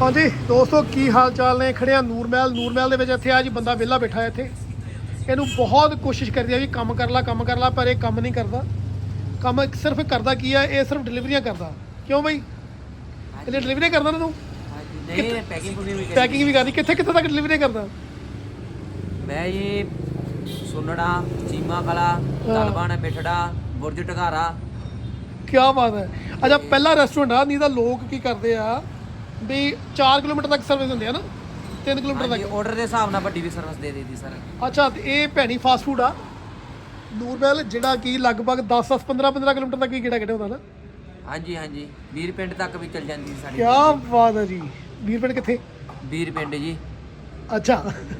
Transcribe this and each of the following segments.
ਹਾਂਜੀ ਦੋਸਤੋ ਕੀ ਹਾਲ ਚਾਲ ਨੇ ਖੜਿਆ ਨੂਰਮਹਿਲ। ਨੂਰਮਹਿਲ ਦੇ ਵਿੱਚ ਇੱਥੇ ਆ ਜੀ ਬੰਦਾ ਵਿਹਲਾ ਬੈਠਾ ਹੈ ਇੱਥੇ। ਇਹਨੂੰ ਬਹੁਤ ਕੋਸ਼ਿਸ਼ ਕਰਦੀ ਆ ਵੀ ਕੰਮ ਕਰ ਲਾ ਕੰਮ ਕਰ ਲਾ ਪਰ ਇਹ ਕੰਮ ਨਹੀਂ ਕਰਦਾ। ਕੰਮ ਸਿਰਫ ਕਰਦਾ ਕੀ ਆ? ਇਹ ਸਿਰਫ ਡਿਲੀਵਰੀਆਂ ਕਰਦਾ। ਕਿਉਂ ਬਈ? ਇਹਨੇ ਡਿਲੀਵਰੀ ਕਰਦਾ ਨਾ ਤੂੰ? ਨਹੀਂ ਪੈਕਿੰਗ ਵੀ ਕਰੀ ਪੈਕਿੰਗ ਵੀ ਕਰਦੀ। ਕਿੱਥੇ ਕਿੱਥੇ ਤੱਕ ਡਿਲੀਵਰੀ ਕਰਦਾ? ਮੈਂ ਇਹ ਸੁਨੜਾ ਚੀਮਾ ਕਲਾ ਤਲਬਾਨ ਮਿਠੜਾ ਬੁਰਜ ਟਘਾਰਾ ਕੀ ਬਾਤ ਹੈ। ਅੱਛਾ ਪਹਿਲਾ ਰੈਸਟੋਰੈਂਟ ਆ ਨਹੀਂ ਤਾਂ ਲੋਕ ਕੀ ਕਰਦੇ ਆ? ਵੀ 4 ਕਿਲੋਮੀਟਰ ਤੱਕ ਸਰਵਿਸ ਦਿੰਦੇ ਆ ਨਾ 3 ਕਿਲੋਮੀਟਰ ਹਾਂਜੀ ਤੱਕ। ਆਰਡਰ ਦੇ ਹਿਸਾਬ ਨਾਲ ਵੱਡੀ ਵੀ ਸਰਵਿਸ ਦੇ ਦਿੱਤੀ ਸਰ ਅੱਛਾ ਤੇ ਇਹ ਭੈਣੀ ਫਾਸਟ ਫੂਡ ਆ। ਨੂਰਮਹਿਲ ਜਿਹੜਾ ਕਿ ਲਗਭਗ 10 10 15 15 ਕਿਲੋਮੀਟਰ ਤੱਕ ਹੀ ਕਿਹੜਾ ਕਿਹੜਾ ਹੁੰਦਾ ਨਾ? ਹਾਂਜੀ ਹਾਂਜੀ। ਵੀਰ ਪਿੰਡ ਤੱਕ ਵੀ ਚੱਲ ਜਾਂਦੀ ਸੀ ਸਾਡੀ ਕੀ ਬਾਤ ਹੈ ਜੀ। ਵੀਰ ਪਿੰਡ ਕਿੱਥੇ? ਵੀਰ ਪਿੰਡ ਜੀ। ਅੱਛਾ।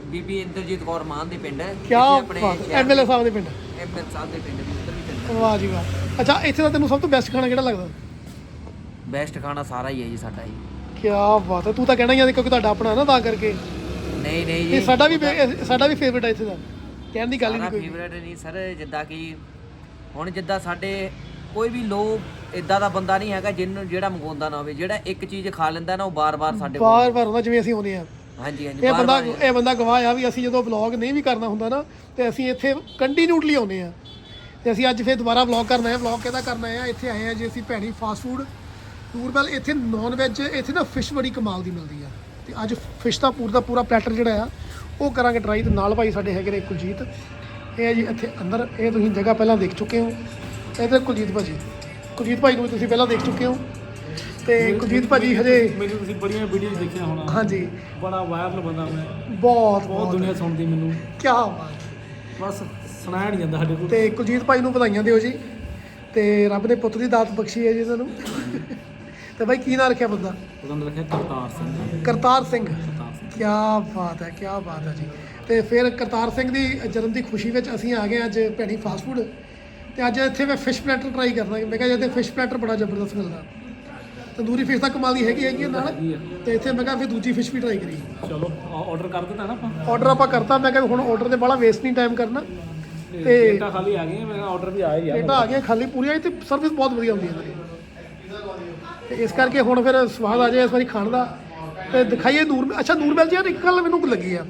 ਬੀਬੀ ਇੰਦਰਜੀਤ ਕੌਰ ਮਾਨ ਦੇ ਪਿੰਡ ਹੈ। ਕੀ ਬਾਤ। ਐਮਐਲਏ ਸਾਹਿਬ ਦੇ ਪਿੰਡ। ਐਮਐਲ ਸਾਹਿਬ ਦੇ ਪਿੰਡ ਵੀ ਉੱਧਰ ਵੀ ਚੱਲ ਵਾਹ ਜੀ ਵਾਹ। ਅੱਛਾ ਇੱਥੇ ਦਾ ਤੈਨੂੰ ਸਭ ਤੋਂ ਬੈਸਟ ਖਾਣਾ ਕਿਹੜਾ ਲੱਗਦਾ? ਬੈਸਟ ਖਾਣਾ ਸਾਰਾ ਹੀ ਹੈ ਜੀ ਸਾਡਾ ਜੀ ਕੀ ਬਾਤ ਹੈ ਤੂੰ ਤਾਂ ਕਹਿਣਾ ਹੀ ਆ ਕਿਉਂਕਿ ਤੁਹਾਡਾ ਆਪਣਾ ਨਾ ਤਾਂ ਕਰਕੇ। ਨਹੀਂ ਨਹੀਂ ਇਹ ਜੀ। ਸਾਡਾ ਵੀ ਬੇ- ਇਹ ਸਾਡਾ ਵੀ ਫੇਵਰਟ ਹੈ ਇੱਥੇ ਦਾ। ਕਹਿਣ ਦੀ ਗੱਲ ਹੀ ਨਹੀਂ ਕੋਈ। ਫੇਵਰੇਟ ਨਹੀਂ ਸਰ ਜਿੱਦਾਂ ਕਿ ਹੁਣ ਜਿੱਦਾਂ ਸਾਡੇ ਕੋਈ ਵੀ ਲੋਕ ਇਦਾਂ ਦਾ ਬੰਦਾ ਨਹੀਂ ਹੈਗਾ ਜਿਹਨੂੰ ਜਿਹੜਾ ਮੰਗਵਾਉਂਦਾ ਨਾ ਹੋਵੇ ਜਿਹੜਾ ਇੱਕ ਚੀਜ਼ ਖਾ ਲੈਂਦਾ ਨਾ ਉਹ ਬਾਰ-ਬਾਰ ਸਾਡੇ ਕੋਲ। ਬਾਰ ਬਾਰ ਹੁੰਦਾ ਜਿਵੇਂ ਅਸੀਂ ਆਉਂਦੇ ਆ ਹਾਂਜੀ ਹਾਂਜੀ ਇਹ ਬੰਦਾ ਬਾਰ-ਬਾਰ। ਇਹ ਬੰਦਾ ਗਵਾਹ ਆ ਵੀ ਅਸੀਂ ਜਦੋਂ ਵਲੌਗ ਨਹੀਂ ਵੀ ਕਰਨਾ ਹੁੰਦਾ ਨਾ ਤੇ ਅਸੀਂ ਇੱਥੇ ਕੰਟੀਨਿਊਟਲੀ ਆਉਂਦੇ ਆ ਤੇ ਅਸੀਂ ਅੱਜ ਫੇਰ ਦੁਬਾਰਾ ਵਲੌਗ ਕਰਨਾ ਹੈ ਵਲੌਗ ਕਿਹਦਾ ਕਰਨਾ ਹੈ? ਇੱਥੇ ਆਏ ਆ ਜੀ ਅਸੀਂ ਭੈਣੀ ਫਾਸਟ ਫੂਡ ਟੂਰਬੈਲ ਇੱਥੇ ਨਾਨ ਵੈਜ ਇੱਥੇ ਨਾ ਫਿਸ਼ ਬੜੀ ਕਮਾਲ ਦੀ ਮਿਲਦੀ ਆ। ਤੇ ਅੱਜ ਫਿਸ਼ ਦਾ ਪੂਰਾ ਦਾ ਪੂਰਾ ਪਲੈਟਰ ਜਿਹੜਾ ਆ ਉਹ ਕਰਾਂਗੇ ਟਰਾਈ ਤੇ ਨਾਲ ਭਾਈ ਸਾਡੇ ਹੈਗੇ ਨੇ ਕੁਲਜੀਤ। ਇਹ ਹੈ ਜੀ ਇੱਥੇ ਅੰਦਰ ਇਹ ਤੁਸੀਂ ਜਗ੍ਹਾ ਪਹਿਲਾਂ ਦੇਖ ਚੁੱਕੇ ਹੋ। ਇੱਧਰ ਕੁਲਜੀਤ ਭਾਜੀ। ਕੁਲਜੀਤ ਭਾਈ ਨੂੰ ਤੁਸੀਂ ਪਹਿਲਾਂ ਦੇਖ ਚੁੱਕੇ ਹੋ। ਤੇ ਕੁਲਜੀਤ ਭਾਜੀ ਹਜੇ ਮੈਨੂੰ ਤੁਸੀਂ ਬੜੀਆਂ ਵੀਡੀਓਜ਼ ਦੇਖਿਆ ਹੋਣਾ। ਹਾਂਜੀ। ਬੜਾ ਵਾਇਰਲ ਬੰਦਾ ਮੈਂ। ਬਹੁਤ ਬਹੁਤ ਬਹੁਤ। ਦੁਨੀਆ ਸੁਣਦੀ ਮੈਨੂੰ। ਕੀ ਬਾਤ। ਬਸ ਸੁਣਾਇਆ ਨਹੀਂ ਜਾਂਦਾ ਸਾਡੇ ਕੋਲ। ਤੇ ਕੁਲਜੀਤ ਭਾਈ ਨੂੰ ਵਧਾਈਆਂ ਦਿਓ ਜੀ। ਤੇ ਰੱਬ ਨੇ ਪੁੱਤ ਦੀ ਦਾਤ ਬਖਸ਼ੀ ਹੈ ਜੀ ਤੁਹਾਨੂੰ ਤੇ ਭਾਈ ਕੀ ਨਾਂ ਰੱਖਿਆ ਬੰਦਾ? ਉਹਦਾ ਨਾਮ ਰੱਖਿਆ ਕਰਤਾਰ ਸਿੰਘ। ਕਰਤਾਰ ਸਿੰਘ। ਕਰਤਾਰ ਸਿੰਘ। ਕੀ ਬਾਤ ਹੈ ਕੀ ਬਾਤ ਹੈ ਜੀ। ਤੇ ਫਿਰ ਕਰਤਾਰ ਸਿੰਘ ਦੀ ਜਨਮ ਦੀ ਖੁਸ਼ੀ ਵਿੱਚ ਅਸੀਂ ਆ ਗਏ ਅੱਜ ਭੈਣੀ ਫਾਸਟ ਫੂਡ ਤੇ ਅੱਜ ਇੱਥੇ ਮੈਂ ਫਿਸ਼ ਪਲੈਟਰ ਟਰਾਈ ਕਰਨਾ। ਮੈਂ ਕਿਹਾ ਇੱਥੇ ਫਿਸ਼ ਪਲੈਟਰ ਬੜਾ ਜ਼ਬਰਦਸਤ ਮਿਲਦਾ। ਤੰਦੂਰੀ ਫਿਸ਼ ਤਾਂ ਕਮਾਲ ਦੀ ਹੈਗੀ ਹੈਗੀ ਨਾਲ। ਤੇ ਇੱਥੇ ਮੈਂ ਕਿਹਾ ਫਿਰ ਦੂਜੀ ਫਿਸ਼ ਵੀ ਟਰਾਈ ਕਰੀ ਚਲੋ ਆਰਡਰ ਕਰ ਦਿੱਤਾ ਨਾ ਆਪਾਂ। ਆਰਡਰ ਆਪਾਂ ਕਰਤਾ। ਮੈਂ ਕਿਹਾ ਹੁਣ ਆਰਡਰ ਦੇ ਬਾਲਾ ਵੇਸਟ ਨਹੀਂ ਟਾਈਮ ਕਰਨਾ। ਤੇ ਡੇਟਾ ਖਾਲੀ ਆ ਗਏ ਮੇਰਾ ਆਰਡਰ ਵੀ ਆਇਆ ਹੀ ਆ। ਪਲੇਟਾਂ ਆ ਗਈਆਂ ਖਾਲੀ ਪੂਰੀਆਂ ਤੇ ਸਰਵਿਸ ਬਹੁਤ ਵਧੀਆ ਹੁੰਦੀ ਹੈ ਇਹਨਾਂ ਦੀ। ਤੇ ਇਸ ਕਰਕੇ ਹੁਣ ਫਿਰ ਸਵਾਦ ਆ ਜਾਏ ਇਸ ਵਾਰੀ ਖਾਣ ਦਾ। ਤੇ ਦਿਖਾਈਏ ਨੂਰ ਅੱਛਾ ਨੂਰਮਹਿਲ ਜੀ ਯਾਰ ਇੱਕ ਗੱਲ ਮੈਨੂੰ ਲੱਗੀ ਆ।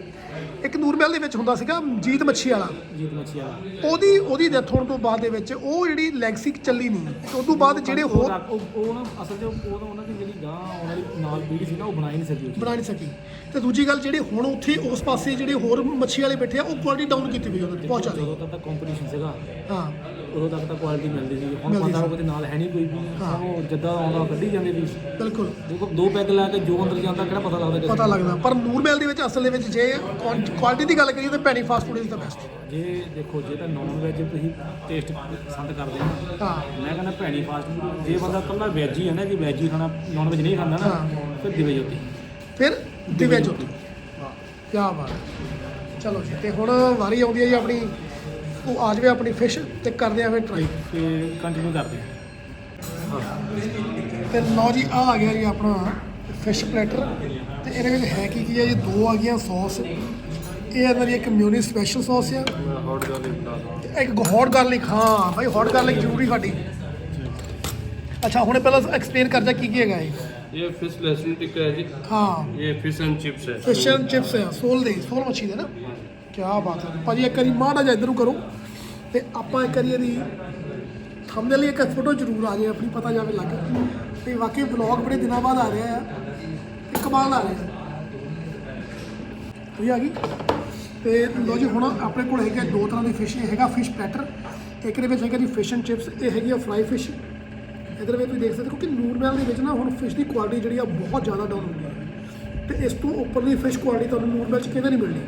ਇੱਕ ਨੂਰਮਹਿਲ ਦੇ ਵਿੱਚ ਹੁੰਦਾ ਸੀਗਾ ਜੀਤ ਮੱਛੀ ਵਾਲਾ। ਜੀਤ ਮੱਛੀ ਵਾਲਾ। ਉਹਦੀ ਉਹਦੀ ਡੈਥ ਹੋਣ ਤੋਂ ਬਾਅਦ ਦੇ ਵਿੱਚ ਉਹ ਜਿਹੜੀ ਲੈਗਸੀ ਚੱਲੀ ਨਹੀਂ। ਤੇ ਉਸ ਤੋਂ ਬਾਅਦ ਜਿਹੜੇ ਹੋਰ ਉਹ ਉਹ ਨਾ ਅਸਲ 'ਚ ਉਹ ਤਾਂ ਉਹਨਾਂ ਦੀ ਜਿਹੜੀ ਗਾਂ ਉਹਨਾਂ ਦੀ ਨਾਲ ਪੀੜੀ ਸੀ ਨਾ ਉਹ ਬਣਾ ਹੀ ਨਹੀਂ ਸਕੀ। ਬਣਾ ਨਹੀਂ ਸਕੀ। ਤੇ ਦੂਜੀ ਗੱਲ ਜਿਹੜੇ ਹੁਣ ਉੱਥੇ ਉਸ ਪਾਸੇ ਜਿਹੜੇ ਹੋਰ ਮੱਛੀ ਵਾਲੇ ਬੈਠੇ ਆ ਉਹ ਕੁਆਲਿਟੀ ਡਾਊਨ ਕੀਤੀ ਹੋਈ ਉਹਨਾਂ ਦੀ ਜ਼ਿਆਦਾ ਜਦੋਂ ਤੱਕ ਕੰਪੀਟੀਸ਼ਨ ਸੀਗਾ। ਹਾਂ। ਉਦੋਂ ਤੱਕ ਤਾਂ ਕੁਆਲਿਟੀ ਮਿਲਦੀ ਸੀ ਹੁਣ ਮਿਲਦੀ ਬੰਦਾ ਉਹਦੇ ਨਾਲ ਹੈ ਨਹੀਂ ਕੋਈ ਵੀ। ਉਹ ਜਿੱਦਾਂ ਆਉਂਦਾ ਕੱਢੀ ਜਾਂਦੇ ਸੀ ਬਿਲਕੁਲ। ਦੇਖੋ ਦੋ ਪੈਗ ਲਾ ਕੇ ਜੋ ਅੰਦਰ ਜਾਂਦਾ ਕਿਹੜਾ ਪਤਾ ਲੱਗਦਾ ਕਿਸੇ ਪਤਾ ਲੱਗਦਾ। ਪਰ ਨੂਰਮਹਿਲ ਦੇ ਵਿੱਚ ਅਸਲ ਦੇ ਵਿੱਚ ਜੇ ਕੁਆਲਿਟੀ ਦੀ ਗੱਲ ਕਰੀਏ ਤਾਂ ਪੈਣੀ fast food is the best ਨੂੰ। ਜੇ ਦੇਖੋ ਜੇ ਤਾਂ ਨੌਨ ਵੈਜ ਤੁਸੀਂ ਟੇਸਟ ਪਸੰਦ ਕਰਦੇ ਹੋ। ਹਾਂ। ਮੈਂ ਕਹਿੰਦਾ ਭੈਣੀ ਫਾਸਟ ਫੂਡ ਜੇ ਬੰਦਾ ਕੱਲਾ ਵੈਜ ਹੀ ਹੈ ਨਾ ਕਿ ਵੈਜ ਹੀ ਖਾਣਾ ਨੌਨ ਵੈਜ ਨਹੀਂ ਖਾਂਦਾ ਨਾ ਫਿਰ ਦਿਵੇ ਜੋਤੀ ਫਿਰ ਦਿਵਿਆ ਜੋਤੀ ਕੀ ਬਾਤ ਹੈ। ਚਲੋ ਜੀ ਤੇ ਹੁਣ ਵਾਰੀ ਆਉਂਦੀ ਹੈ ਜੀ ਆਪਣੀ ਉਹ ਆ ਜਾਵੇ ਆਪਣੀ ਫਿਸ਼ ਤੇ ਕਰਦੇ ਆ ਫਿਰ ਟਰਾਈ ਤੇ ਕੰਟੀਨਿਊ ਕਰਦੇ ਹਾਂ। ਤੇ ਜੀ ਆ ਗਿਆ ਜੀ ਆਪਣਾ ਫਿਸ਼ ਪਲੇਟਰ ਤੇ ਇਹਦੇ ਵਿੱਚ ਹੈ ਕੀ ਕੀ ਹੈ ਜੀ? ਦੋ ਆ ਗਈਆਂ ਸੌਸ ਇਹ ਅੰਦਰ ਇੱਕ ਮਿਊਨੀ ਸਪੈਸ਼ਲ ਸੌਸ ਆ। ਇੱਕ ਹੌਟ ਗਾਰਲਿਕ ਹਾਂ ਭਾਈ ਹੌਟ ਗਾਰਲਿਕ ਜ਼ਰੂਰੀ ਸਾਡੀ। ਅੱਛਾ ਹੁਣ ਪਹਿਲਾਂ ਐਕਸਪਲੇਨ ਕਰ ਜਾ ਕੀ ਕੀ ਹੈਗਾ ਇਹ। ਇਹ ਫਿਸ਼ ਲੈਸਨ ਟਿੱਕਾ ਹੈ ਜੀ। ਹਾਂ। ਇਹ ਫਿਸ਼ ਐਂਡ ਚਿਪਸ ਹੈ। ਫਿਸ਼ ਐਂਡ ਚਿਪਸ ਹੈ ਸੋਲ ਦੇ ਸੋਲ ਮੱਛੀ ਦੇ ਨਾ। ਕਿਆ ਬਾਤ ਹੈ। ਭਾਜੀ, ਇੱਕ ਵਾਰੀ ਮਾੜਾ ਜਿਹਾ ਇੱਧਰ ਕਰੋ ਤੇ ਆਪਾਂ ਇੱਕ ਵਾਰੀ ਇਹਦੀ ਥੰਬਨੇਲ ਇੱਕ ਫੋਟੋ ਜ਼ਰੂਰ ਆ ਜਾਏ ਆਪਣੀ ਪਤਾ ਜਾਵੇ ਲੱਗ। ਤੇ ਵਾਕਈ ਵਲੌਗ ਬੜੇ ਦਿਨਾਂ ਬਾਅਦ ਆ ਰਿਹਾ ਆ। ਤੇ ਕਮਾਲ ਆ ਰਿਹਾ ਠੀਕ ਆ ਗਈ ਤੇ ਲੋ ਜੀ, ਹੁਣ ਆਪਣੇ ਕੋਲ ਹੈਗੇ ਦੋ ਤਰ੍ਹਾਂ ਦੀ ਫਿਸ਼ ਹੈਗਾ ਫਿਸ਼ ਪੈਟਰ ਇੱਕ ਦੇ ਵਿੱਚ ਹੈਗਾ ਜੀ ਫਿਸ਼ ਐਂਡ ਚਿਪਸ ਇਹ ਹੈਗੀ ਆ ਫਰਾਈ ਫਿਸ਼ ਇਧਰ ਵੀ ਤੁਸੀਂ ਦੇਖ ਸਕਦੇ ਹੋ ਕਿ ਨੂਰਮਹਿਲ ਦੇ ਵਿੱਚ ਨਾ ਹੁਣ ਫਿਸ਼ ਦੀ ਕੁਆਲਿਟੀ ਜਿਹੜੀ ਆ ਬਹੁਤ ਜ਼ਿਆਦਾ ਡਾਊਨ ਹੋ ਗਈ ਹੈ ਤੇ ਇਸ ਤੋਂ ਉੱਪਰਲੀ ਫਿਸ਼ ਕੁਆਲਿਟੀ ਤੁਹਾਨੂੰ ਨੂਰਮਹਿਲ 'ਚ ਕਿਤੇ ਨਹੀਂ ਮਿਲਣੀ।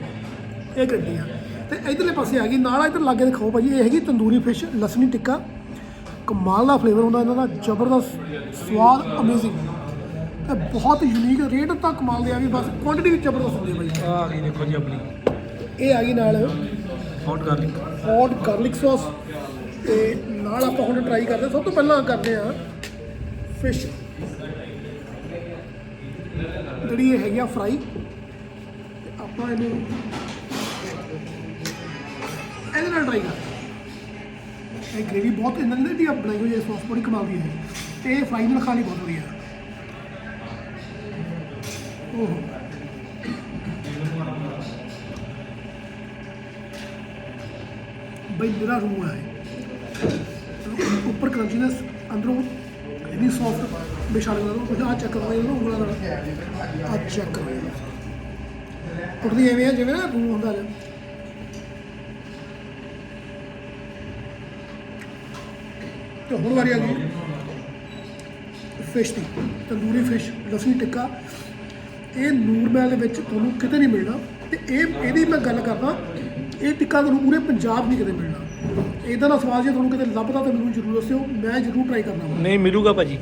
ਇਹ ਗੱਡੀ ਆ। ਤੇ ਇਧਰਲੇ ਪਾਸੇ ਆ ਗਈ। ਨਾਲ ਇਧਰ ਲਾਗੇ ਦਿਖਾਓ ਭਾਜੀ। ਇਹ ਹੈਗੀ ਤੰਦੂਰੀ ਫਿਸ਼ ਲਸਣੀ ਟਿੱਕਾ। ਕਮਾਲ ਦਾ ਫਲੇਵਰ ਹੁੰਦਾ ਇਹਨਾਂ ਦਾ। ਜ਼ਬਰਦਸਤ ਸਵਾਦ ਅਮੇਜ਼ਿੰਗ ਤੇ ਬਹੁਤ ਯੂਨੀਕ ਰੇਟ ਤਾਂ ਕਮਾਲ ਦੇ ਆ ਗਈ। ਬਸ ਕੁਆਂਟੀਟੀ ਵੀ ਜ਼ਬਰਦਸਤ ਹੁੰਦੀ ਹੈ ਭਾਜੀ। ਆ ਗਈ ਦੇਖੋ ਜੀ ਆਪਣੀ। ਇਹ ਆ ਗਈ ਨਾਲ hot garlic hot garlic sauce ਤੇ ਨਾਲ ਆਪਾਂ ਹੁਣ ਟਰਾਈ ਕਰਦੇ। ਸਭ ਤੋਂ ਪਹਿਲਾਂ ਕਰਦੇ ਆ ਫਿਸ਼ ਜਿਹੜੀ ਇਹ ਹੈਗੀ ਆ ਫਰਾਈ ਆਪਾਂ ਇਹਨੂੰ ਇਹਦੇ ਨਾਲ ਟਰਾਈ ਕਰਦੇ ਹਾਂ। ਇਹ ਗ੍ਰੇਵੀ ਬਹੁਤ ਇਹਨਾਂ ਦੀ ਜਿਹੜੀ ਆ ਬਣਾਈ ਹੋਈ ਹੈ ਸੌਸ ਬੜੀ ਕਮਾਲ ਦੀ ਹੈ ਤੇ ਇਹ ਫਰਾਈ ਨਾਲ ਖਾਣੀ ਬਹੁਤ ਵਧੀਆ। ਬਈ ਮੇਰਾ ਰੂਹ ਹੈ ਉੱਪਰ ਕਰੰਚੀਨੈਸ ਅੰਦਰੋਂ ਇਨੀ ਸੌਫਟ ਬੇਸ਼ੱਕ ਲਾ ਲਓ ਤੁਸੀਂ ਆਹ ਚੈੱਕ ਕਰੋ ਇਹਨੂੰ ਉਂਗਲਾਂ ਨਾਲ, ਆਹ ਚੈੱਕ ਕਰੋ ਟੁੱਟਦੀ ਐਵੇਂ ਆ, ਜਿਵੇਂ ਨਾ ਰੂਹ ਹੁੰਦਾ ਹੈ ਤੇ ਹੁਣ ਵਾਰੀ ਆ ਗਈ ਫਿਸ਼ ਦੀ ਤੰਦੂਰੀ ਫਿਸ਼ ਲਸੀ ਟਿੱਕਾ। ਇਹ ਨੂਰ ਮਹਿਲ ਦੇ ਵਿੱਚ ਤੁਹਾਨੂੰ ਕਿਤੇ ਨਹੀਂ ਮਿਲਣਾ। ਤੇ ਇਹ ਇਹਦੀ ਮੈਂ ਗੱਲ ਕਰਦਾ ਇਹ ਟਿੱਕਾ ਤੁਹਾਨੂੰ ਪੂਰੇ ਪੰਜਾਬ ਨਹੀਂ ਕਿਤੇ ਮਿਲਣਾ। ਇਦਾਂ ਦਾ ਸਵਾਦ ਜੇ ਤੁਹਾਨੂੰ ਕਿਤੇ ਲੱਭਦਾ ਤਾਂ ਮੈਨੂੰ ਜ਼ਰੂਰ ਦੱਸਿਓ ਮੈਂ ਜ਼ਰੂਰ ਟਰਾਈ ਕਰਨਾ ਨਹੀਂ ਮਿਲੂਗਾ ਭਾਜੀ।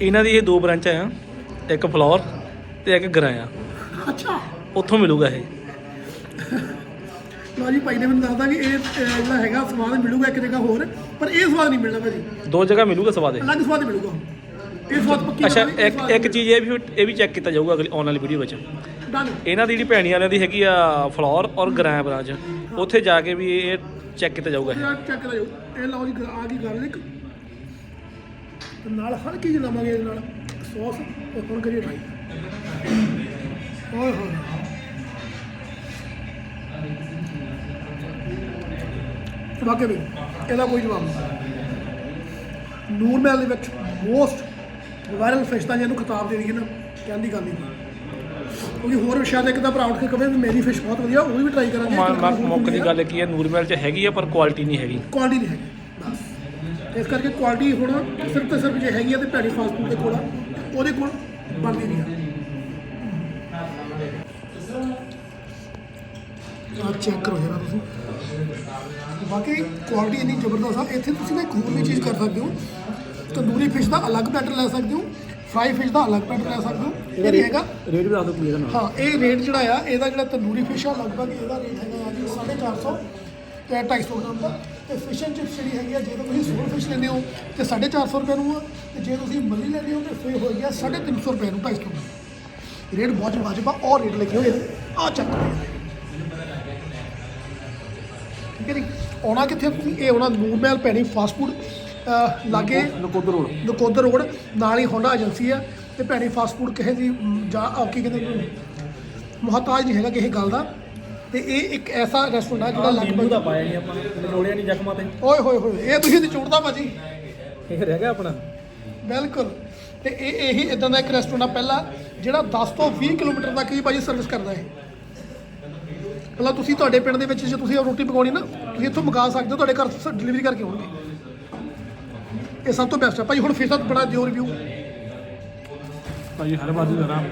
ਇਹਨਾਂ ਦੀ ਇਹ ਦੋ ਬ੍ਰਾਂਚਾਂ ਆ ਇੱਕ ਫਲੋਰ ਤੇ ਇੱਕ ਗਰਾਇਆ। ਅੱਛਾ। ਉੱਥੋਂ ਮਿਲੂਗਾ ਇਹ। ਲਓ ਜੀ ਭਾਈ ਨੇ ਮੈਨੂੰ ਦੱਸਦਾ ਕਿ ਇਹ ਅਹ, ਜਿਹੜਾ ਹੈਗਾ ਸਵਾਦ ਮਿਲੂਗਾ ਇੱਕ ਜਗ੍ਹਾ ਹੋਰ ਪਰ ਇਹ ਸਵਾਦ ਨਹੀਂ ਮਿਲਣਾ ਭਾਜੀ। ਦੋ ਜਗ੍ਹਾ ਮਿਲੂਗਾ ਸਵਾਦ ਇਹ? ਅਲੱਗ ਸਵਾਦ ਮਿਲੂਗਾ। ਇਹ ਸਵਾਦ ਪੱਕੀ ਅੱਛਾ ਇੱਕ ਇੱਕ ਚੀਜ਼ ਇਹ ਵੀ ਇਹ ਵੀ ਚੈੱਕ ਕੀਤਾ ਜਾਊਗਾ ਅਗਲੀ ਆਉਣ ਵਾਲੀ ਵੀਡੀਓ ਵਿੱਚ। Done. ਇਹਨਾਂ ਦੀ ਜਿਹੜੀ ਭੈਣੀ ਵਾਲਿਆਂ ਦੀ ਹੈਗੀ ਆ ਫਲੋਰ ਔਰ ਗਰਾਇਆ ਬ੍ਰਾਂਚ ਉੱਥੇ ਜਾ ਕੇ ਵੀ ਇਹ ਚੈੱਕ ਕੀਤਾ ਜਾਊਗਾ ਇਹ। ਚੈੱਕ ਕਰਿਓ ਇਹ ਲਓ ਜੀ ਆ ਗਈ ਗੱਲ ਇੱਕ। ਤੇ ਨਾਲ ਹਲਕੀ ਜਿਹੀ ਲਵਾਂਗੇ ਇਹਦੇ ਨਾਲ। ਸੌਸ ਤੇ ਹੁਣ ਕਰੀਏ ਟਰਾਈ ਓਏ ਹੋਏ। ਵਾਕੇ ਵੀ। ਇਹਦਾ ਕੋਈ ਜਵਾਬ ਨਹੀਂ। ਨੂਰ ਮਹਿਲ ਦੇ ਵਿੱਚ ਮੋਸਟ ਵਾਇਰਲ ਫਿਸ਼ ਤਾਂ ਜਿਹਨੂੰ ਖਿਤਾਬ ਦੇ ਦਈਏ ਨਾ ਕਹਿਣ ਦੀ ਗੱਲ ਨਹੀਂ। ਕਿਉਂਕਿ ਹੋਰ ਸ਼ਾਇਦ ਇੱਕ ਦਾ ਭਰਾ ਉੱਠ ਕੇ ਕਵੇ ਵੀ ਮੇਰੀ ਫਿਸ਼ ਬਹੁਤ ਵਧੀਆ ਉਹ ਵੀ ਟਰਾਈ ਕਰਾਂਗੇ। ਮ- ਮ- ਮੁੱਖ ਦੀ ਗੱਲ ਕੀ ਹੈ ਨੂਰਮਹਿਲ 'ਚ ਹੈਗੀ ਆ ਪਰ ਕੁਆਲਿਟੀ ਨਹੀਂ ਹੈਗੀ? ਕੁਆਲਿਟੀ ਨਹੀਂ ਹੈਗੀ ਬਸ। ਇਸ ਕਰਕੇ ਕੁਆਲਿਟੀ ਹੁਣ ਸਿਰਫ ਤੇ ਸਿਰਫ ਜੇ ਹੈਗੀ ਆ ਤੇ ਭੈੜੀ ਫਾਸਟ ਫੂਡ ਦੇ ਕੋਲ ਤੇ ਉਹਦੇ ਕੋਲ ਬਣਦੀ ਨਹੀਂ ਆ। ਆ ਚੈੱਕ ਕਰੋ ਜਰਾ ਤੁਸੀਂ। ਬਾਕੀ ਕੁਆਲਿਟੀ ਇੰਨੀ ਜ਼ਬਰਦਸਤ ਆ ਇੱਥੇ ਤੁਸੀਂ ਨਾ ਇੱਕ ਹੋਰ ਵੀ ਚੀਜ਼ ਕਰ ਸਕਦੇ ਹੋ। ਤੰਦੂਰੀ ਫਿਸ਼ ਦਾ ਅਲੱਗ ਬੈਟਰ ਲੈ ਸਕਦੇ ਹੋ ਫਰਾਈ ਫਿਸ਼ ਦਾ ਅਲੱਗ ਬੈਟਰ ਲੈ ਸਕਦੇ ਹੋ। ਇਹ ਹੈਗਾ ਰੇਟ ਵੀ ਦੱਸ ਦਿਓ ਨਾਲ ਹਾਂ ਇਹ ਰੇਟ ਜਿਹੜਾ ਆ ਇਹਦਾ ਜਿਹੜਾ ਤੰਦੂਰੀ ਫਿਸ਼ ਆ ਲਗਭਗ ਇਹਦਾ ਰੇਟ ਹੈਗਾ ਆ ਜੀ 450 ਤੇ 250 ਗ੍ਰਾਮ ਦਾ। ਤੇ ਫਿਸ਼ ਐਂਡ ਚਿਪਸ ਜਿਹੜੀ ਹੈਗੀ ਆ ਜੇ ਤੁਸੀਂ ਸੋਲ ਫਿਸ਼ ਲੈਂਦੇ ਹੋ ਤੇ 450 ਰੁਪਏ ਨੂੰ ਆ ਤੇ ਜੇ ਤੁਸੀਂ ਮੱਲੀ ਲੈਂਦੇ ਹੋ ਤੇ ਫਿਰ ਹੋ ਗਿਆ 350 ਰੁਪਏ ਨੂੰ 250 ਗ੍ਰਾਮ ਰੇਟ ਬਹੁਤ ਵਾਜਬ ਆ ਔਰ ਰੇਟ ਲਿਖੇ ਹੋਏ ਆ। ਚੱਕ ਠੀਕ ਹੈ ਜੀ ਆਉਣਾ ਕਿੱਥੇ? ਤੁਸੀਂ ਇਹ ਆਉਣਾ ਨੂਰ ਮਹਿਲ ਪੈਣੀ ਫਾਸਟ ਫੂਡ ਲਾਗੇ ਨਕੋਦਰ ਰੋਡ। ਨਕੋਦਰ ਰੋਡ ਨਾਲ ਹੀ ਹੋਂਡਾ ਏਜੰਸੀ ਆ। ਤੇ ਭੈਣੀ ਫਾਸਟ ਫੂਡ ਕਿਸੇ ਦੀ ਜਾਂ ਕੀ ਕਹਿੰਦੇ ਨੇ? ਮੁਹਤਾਜ ਨਹੀਂ ਹੈਗਾ ਕਿਸੇ ਗੱਲ ਦਾ। ਤੇ ਇਹ ਇੱਕ ਐਸਾ ਰੈਸਟੋਰੈਂਟ ਆ ਜਿਹੜਾ ਲਗਭਗ ਦਾ ਪਾਇਆ ਨਹੀਂ ਆਪਾਂ ਨਿਚੋੜਿਆ ਨਹੀਂ ਜ਼ਖਮਾਂ ਤੇ। ਓਏ ਹੋਏ ਹੋਏ। ਇਹ ਤੁਸੀਂ ਨਿਚੋੜਦਾ ਭਾਜੀ। ਇਹ ਰਹਿ ਗਿਆ ਆਪਣਾ। ਬਿਲਕੁਲ। ਤੇ ਇਹ ਇਹੀ ਇਦਾਂ ਦਾ ਇੱਕ ਰੈਸਟੋਰੈਂਟ ਆ ਪਹਿਲਾ ਜਿਹੜਾ 10 ਤੋਂ 20 ਕਿਲੋਮੀਟਰ ਤੱਕ ਹੀ ਭਾਜੀ ਸਰਵਿਸ ਕਰਦਾ ਹੈ ਪਹਿਲਾਂ ਤੁਸੀਂ ਤੁਹਾਡੇ ਪਿੰਡ ਦੇ ਵਿੱਚ ਜੇ ਤੁਸੀਂ ਰੋਟੀ ਪਕਾਉਣੀ ਨਾ ਤੁਸੀਂ ਇੱਥੋਂ ਮੰਗਾ ਸਕਦੇ ਹੋ ਤੁਹਾਡੇ ਘਰ ਡਿਲੀਵਰੀ ਕਰਕੇ ਆਉਣਗੇ। ਇਹ ਸਭ ਤੋਂ ਬੈਸਟ ਹੈ ਭਾਜੀ ਹੁਣ ਫਿਰ ਤਾਂ ਬੜਾ ਦਿਓ ਰਿਵਿਊ ਭਾਜੀ ਹਰ ਬਾਜੂ ਜਰਾ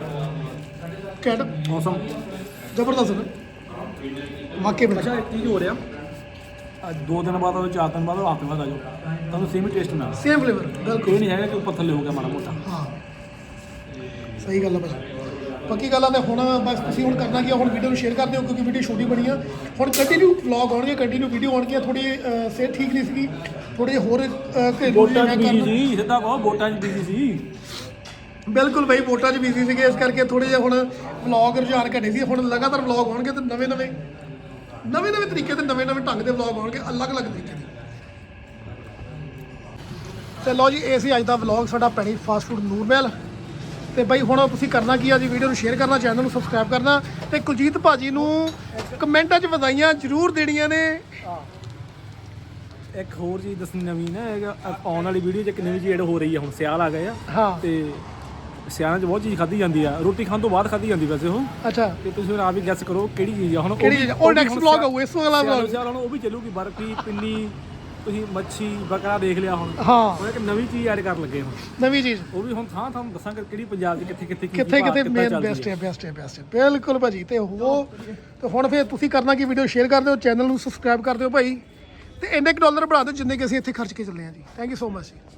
ਕੈਟ ਮੌਸਮ। ਜ਼ਬਰਦਸਤ ਨਾ ਵਾਕਈ ਬਣਾ ਅੱਛਾ ਚੀਜ਼ ਹੋ ਰਿਹਾ ਅੱਜ ਦੋ ਦਿਨ ਬਾਅਦ ਆਜੋ ਚਾਰ ਦਿਨ ਬਾਅਦ ਆਓ, ਹਫ਼ਤੇ ਬਾਅਦ ਆਜੋ ਤੁਹਾਨੂੰ ਸੇਮ ਟੇਸਟ ਮਿਲਣਾ ਸੇਮ ਫਲੇਵਰ ਬਿਲਕੁਲ। ਇਹ ਨਹੀਂ ਹੈਗਾ ਕਿ ਉੱਪਰ ਥੱਲੇ ਹੋ ਗਿਆ ਮਾੜਾ ਮੋਟਾ। ਹਾਂ। ਸਹੀ ਗੱਲ ਹੈ ਭਾਜੀ ਪੱਕੀ ਗੱਲ ਆ ਤੇ ਹੁਣ ਬਸ ਤੁਸੀਂ ਹੁਣ ਕਰਨਾ ਕੀ ਆ ਹੁਣ ਵੀਡੀਓ ਨੂੰ ਸ਼ੇਅਰ ਕਰ ਦਿਓ ਕਿਉਂਕਿ ਵੀਡੀਓ ਛੋਟੀ ਬਣੀ ਆ। ਹੁਣ ਕੰਟੀਨਿਊ ਵਲੌਗ ਆਉਣਗੇ ਕੰਟੀਨਿਊ ਵੀਡੀਓ ਆਉਣਗੀਆਂ ਥੋੜੀ ਸਿਹਤ ਠੀਕ ਨਹੀਂ ਸੀਗੀ ਥੋੜੇ ਹੋਰ ਅਹ, ਘਰੇਲੂ ਵੋਟਾਂ 'ਚ ਚੀਜ਼ਾਂ ਬਿਜ਼ੀ ਕਰਨ ਸੀ ਸਿੱਧਾ ਕਹੋ ਵੋਟਾਂ 'ਚ ਬਿਜ਼ੀ ਸੀ। ਬਿਲਕੁਲ ਬਈ ਵੋਟਾਂ 'ਚ ਬਿਜ਼ੀ ਸੀਗੇ ਇਸ ਕਰਕੇ ਥੋੜੇ ਜਿਹਾ ਹੁਣ ਵਲੌਗ ਰੁਝਾਨ ਘਟੇ ਸੀ। ਹੁਣ ਲਗਾਤਾਰ ਵਲੌਗ ਆਉਣਗੇ ਤੇ ਨਵੇਂ ਨਵੇਂ ਨਵੇਂ ਨਵੇਂ ਤਰੀਕੇ ਤੇ ਨਵੇਂ ਨਵੇਂ ਢੰਗ ਦੇ ਵਲੌਗ ਆਉਣਗੇ ਅਲੱਗ-ਅਲੱਗ ਤਰੀਕੇ ਦੇ। ਤੇ ਲਓ ਜੀ ਇਹ ਸੀ ਅੱਜ ਦਾ ਵਲੌਗ ਸਾਡਾ ਪੈਣੀ ਫਾਸਟ ਫੂਡ ਨੂਰ ਮਹਿਲ। ਤੇ ਬਈ ਹੁਣ ਤੁਸੀਂ ਕਰਨਾ ਕੀ ਆ ਜੀ ਵੀਡੀਓ ਨੂੰ ਸ਼ੇਅਰ ਕਰਨਾ ਚੈਨਲ ਨੂੰ ਸਬਸਕ੍ਰਾਈਬ ਕਰਨਾ ਤੇ ਕੁਲਜੀਤ ਭਾਜੀ ਨੂੰ ਕਮੈਂਟਾਂ 'ਚ ਵਧਾਈਆਂ ਜ਼ਰੂਰ ਦੇਣੀਆਂ ਨੇ। ਇੱਕ ਹੋਰ ਚੀਜ਼ ਦੱਸਣੀ ਨਵੀਂ ਨਾ ਹੈਗਾ ਆਉਣ ਵਾਲੀ ਵੀਡੀਓ 'ਚ ਇੱਕ ਨਵੀਂ ਚੀਜ਼ ਐਡ ਹੋ ਰਹੀ ਹੈ ਹੁਣ ਸਿਆਲ ਆ ਗਏ ਆ। ਹਾਂ। ਤੇ ਸਿਆਲਾਂ 'ਚ ਬਹੁਤ ਚੀਜ਼ ਖਾਧੀ ਜਾਂਦੀ ਆ। ਰੋਟੀ ਖਾਣ ਤੋਂ ਬਾਅਦ ਖਾਧੀ ਜਾਂਦੀ ਵੈਸੇ ਉਹ। ਅੱਛਾ। ਤੇ ਤੁਸੀਂ ਹੁਣ ਆਪ ਹੀ ਗੈਸ ਕਰੋ ਕਿਹੜੀ ਚੀਜ਼ ਆ। ਹੁਣ ਕਿਹੜੀ ਚੀਜ਼ ਆ? ਉਹ ਵੀ vlog ਸਿਆਲ- ਆਊ, ਇਸ ਤੋਂ ਅਗਲਾ vlog। ਸਿਆਲ ਉਹ ਵੀ ਚੱਲੂਗੀ ਬਰਫੀ ਪਿੰਨੀ ਤੁਸੀਂ ਮੱਛੀ ਬਕਰਾ ਦੇਖ ਲਿਆ ਹੁਣ। ਹਾਂ। ਹੁਣ ਇੱਕ ਨਵੀਂ ਚੀਜ਼ ਐਡ ਕਰਨ ਲੱਗੇ ਹੁਣ। ਨਵੀਂ ਚੀਜ਼। ਉਹ ਵੀ ਹੁਣ ਥਾਂ ਥਾਂ ਦੱਸਾਂਗੇ ਕਿਹੜੀ ਪੰਜਾਬ 'ਚ ਕਿੱਥੇ ਕਿੱਥੇ ਕੀ ਕਿੱਥੇ ਕਿੱਥੇ ਮੇਨ ਬੈਸਟ ਹੈ। ਬੈਸਟ ਹੈ ਬੈਸਟ ਹੈ। ਬਿਲਕੁਲ ਭਾਜੀ ਤੇ ਉਹ ਤੇ ਹੁਣ ਫਿਰ ਤੁਸੀਂ ਕਰਨਾ ਕੀ ਵੀਡੀਓ ਸ਼ੇਅਰ ਕਰ ਦਿਓ ਚੈਨਲ ਨੂੰ ਸਬਸਕ੍ਰਾਈਬ ਕਰ ਦਿਓ ਭਾਈ। ਤੇ ਇੰਨੇ ਕੁ ਡਾਲਰ ਬਣਾ ਦਿਓ ਜਿੰਨੇ ਕਿ ਅਸੀਂ ਇੱਥੇ ਖਰਚ ਕੇ ਚੱਲੇ ਹਾਂ ਜੀ। ਥੈਂਕ ਯੂ ਸੋ ਮਚ ਜੀ।